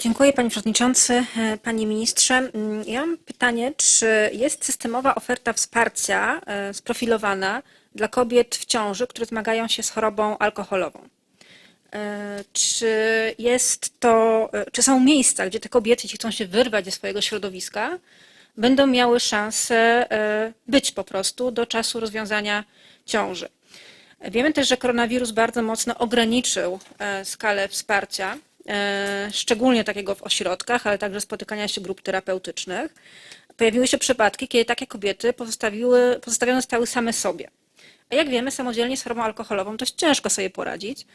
Dziękuję Panie Przewodniczący, e, Panie Ministrze. Mm, Ja mam pytanie, czy jest systemowa oferta wsparcia e, sprofilowana dla kobiet w ciąży, które zmagają się z chorobą alkoholową? E, Czy jest to, czy są miejsca, gdzie te kobiety, jeśli chcą się wyrwać ze swojego środowiska, będą miały szansę być po prostu do czasu rozwiązania ciąży? Wiemy też, że koronawirus bardzo mocno ograniczył skalę wsparcia, szczególnie takiego w ośrodkach, ale także spotykania się grup terapeutycznych. Pojawiły się przypadki, kiedy takie kobiety pozostawiły, pozostawione zostały same sobie. A jak wiemy, samodzielnie z chorobą alkoholową dość ciężko sobie poradzić.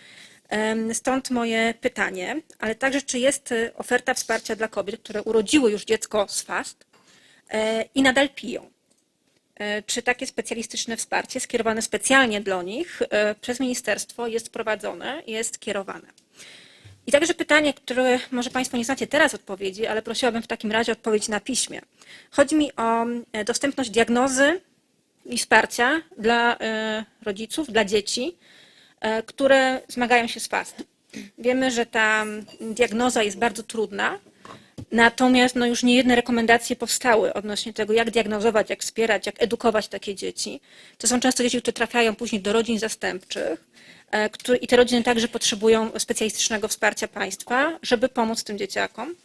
Stąd moje pytanie, ale także czy jest e, oferta wsparcia dla kobiet, które urodziły już dziecko z FAST e, i nadal piją? E, Czy takie specjalistyczne wsparcie skierowane specjalnie dla nich e, przez ministerstwo jest prowadzone, jest kierowane? Także pytanie, które może Państwo nie znacie teraz odpowiedzi, ale prosiłabym w takim razie odpowiedź na piśmie. Chodzi mi o e, dostępność diagnozy i wsparcia dla e, rodziców, dla dzieci, e, które zmagają się z FAST. Wiemy, że ta diagnoza jest bardzo trudna, Natomiast no, już niejedne rekomendacje powstały odnośnie tego, jak diagnozować, jak wspierać, jak edukować takie dzieci. To są często dzieci, które trafiają później do rodzin zastępczych e, i te rodziny także potrzebują specjalistycznego wsparcia państwa, żeby pomóc tym dzieciakom.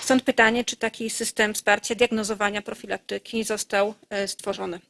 Stąd pytanie, czy taki system wsparcia diagnozowania profilaktyki został e, stworzony.